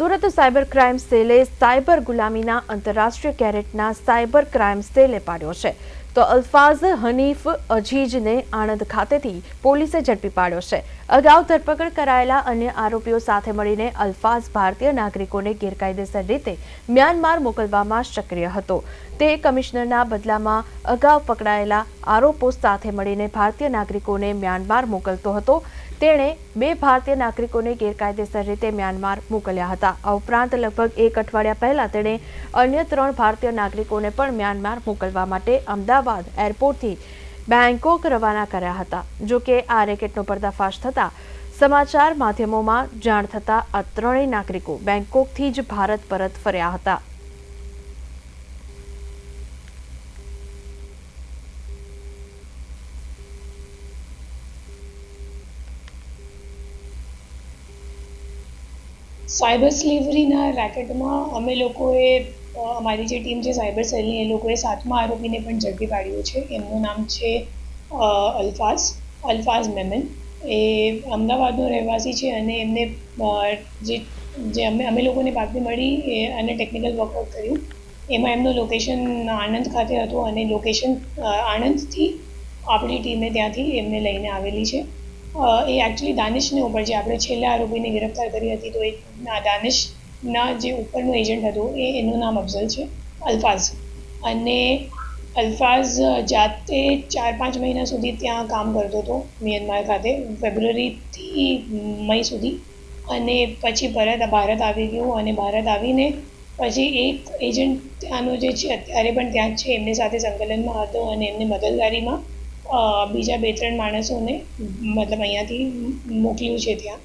Surat cyber crime સેલે cyber ગુલામીના આંતરરાષ્ટ્રીય કેરેટના સાયબર ક્રાઇમ સેલે પાડ્યો છે. તો અલ્ફાઝ હનીફ અજીજને આણંદ ખાતેથી પોલીસે ઝડપી પાડ્યો છે. અગાઉ ધરપકડ કરાયેલા અન્ય આરોપીઓ સાથે મળીને અલ્ફાઝ ભારતીય નાગરિકોને ગેરકાયદેસર રીતે મ્યાનમાર મોકલવામાં સક્રિય હતો. તે કમિશનરના બદલામાં અગાઉ પકડાયેલા આરોપો સાથે મળીને ભારતીય નાગરિકોને મ્યાનમાર મોકલતો હતો. તેણે બે ભારતીય નાગરિકોને ગેરકાયદેસર રીતે મ્યાનમાર મોકલ્યા હતા. આ ઉપરાંત લગભગ એક અઠવાડિયા પહેલા તેણે અન્ય ત્રણ ભારતીય નાગરિકોને પણ મ્યાનમાર મોકલવા માટે અમદાવાદ એરપોર્ટથી બેંકોક રવાના કર્યા હતા. જો કે આ રેકેટનો પર્દાફાશ થતાં સમાચાર માધ્યમોમાં જાણ થતાં આ ત્રણેય નાગરિકો બેંકોકથી જ ભારત પરત ફર્યા હતા. સાયબર સ્લેવરીના રેકેટમાં અમે લોકોએ અમારી જે ટીમ છે સાયબર સેલની, એ લોકોએ સાતમા આરોપીને પણ ઝડપી પાડ્યો છે. એમનું નામ છે અલ્ફાઝ અલ્ફાઝ મેમન. એ અમદાવાદનો રહેવાસી છે અને એમને જે જે અમે અમે લોકોને બાતમી મળી એ, અને ટેકનિકલ વર્કઆઉટ કર્યું. એમાં એમનું લોકેશન આણંદ ખાતે હતું અને લોકેશન આણંદથી આપણી ટીમે ત્યાંથી એમને લઈને આવેલી છે. એ એકચ્યુઅલી દાનિશને ઉપર જે આપણે છેલ્લા આરોપીને ગિરફ્તાર કરી હતી તો એક ના, જે ઉપરનું એજન્ટ હતું, એ એનું નામ અફઝલ છે, અલ્ફાઝ. અને અલ્ફાઝ જાતે ચાર પાંચ મહિના સુધી ત્યાં કામ કરતો હતો, મ્યાનમાર ખાતે, ફેબ્રુઆરીથી મઈ સુધી. અને પછી પરત ભારત આવી ગયું અને ભારત આવીને પછી એક એજન્ટ ત્યાંનો જે છે, અત્યારે પણ ત્યાં જ છે, એમની સાથે સંકલનમાં હતો અને એમને મદદગારીમાં બીજા બે ત્રણ માણસોને, મતલબ અહીંયાથી મોકલ્યું છે ત્યાં.